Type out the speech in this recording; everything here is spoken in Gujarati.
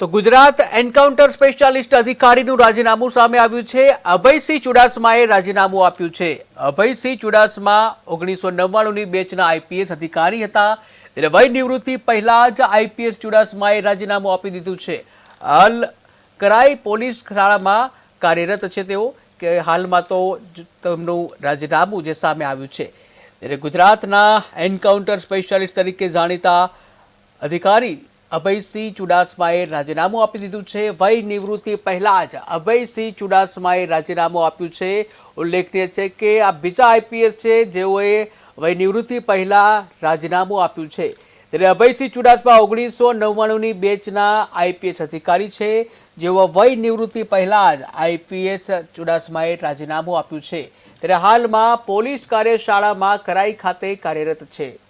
તો ગુજરાત એન્કાઉન્ટર સ્પેશિયાલિસ્ટ અધિકારીનું રાજીનામું સામે આવ્યું છે. અભયસિંહ ચુડાસમાએ રાજીનામું આપ્યું છે. અભયસિંહ ચુડાસમા ઓગણીસો નવ્વાણુંની બેચના આઈપીએસ અધિકારી હતા. એટલે વય નિવૃત્તિ પહેલાં જ આઈપીએસ ચુડાસમાએ રાજીનામું આપી દીધું છે. હાલ કરાઈ પોલીસ શાળામાં કાર્યરત છે તેઓ, કે હાલમાં તો તેમનું રાજીનામું જે સામે આવ્યું છે. એટલે ગુજરાતના એન્કાઉન્ટર સ્પેશિયાલિસ્ટ તરીકે જાણીતા અધિકારી અભયસિંહ ચુડાસમાએ રાજીનામું આપી દીધું છે. વય નિવૃત્તિ પહેલાં જ અભયસિંહ ચુડાસમાએ રાજીનામું આપ્યું છે. ઉલ્લેખનીય છે કે આ બીજા આઈપીએસ છે, જેઓએ વય નિવૃત્તિ પહેલાં રાજીનામું આપ્યું છે. ત્યારે અભયસિંહ ચુડાસમા ઓગણીસો નવ્વાણુંની બેચના આઈપીએસ અધિકારી છે. જેઓ વય નિવૃત્તિ પહેલાં જ આઈપીએસ ચુડાસમાએ રાજીનામું આપ્યું છે. ત્યારે હાલમાં પોલીસ કાર્યશાળામાં કરાઈ ખાતે કાર્યરત છે.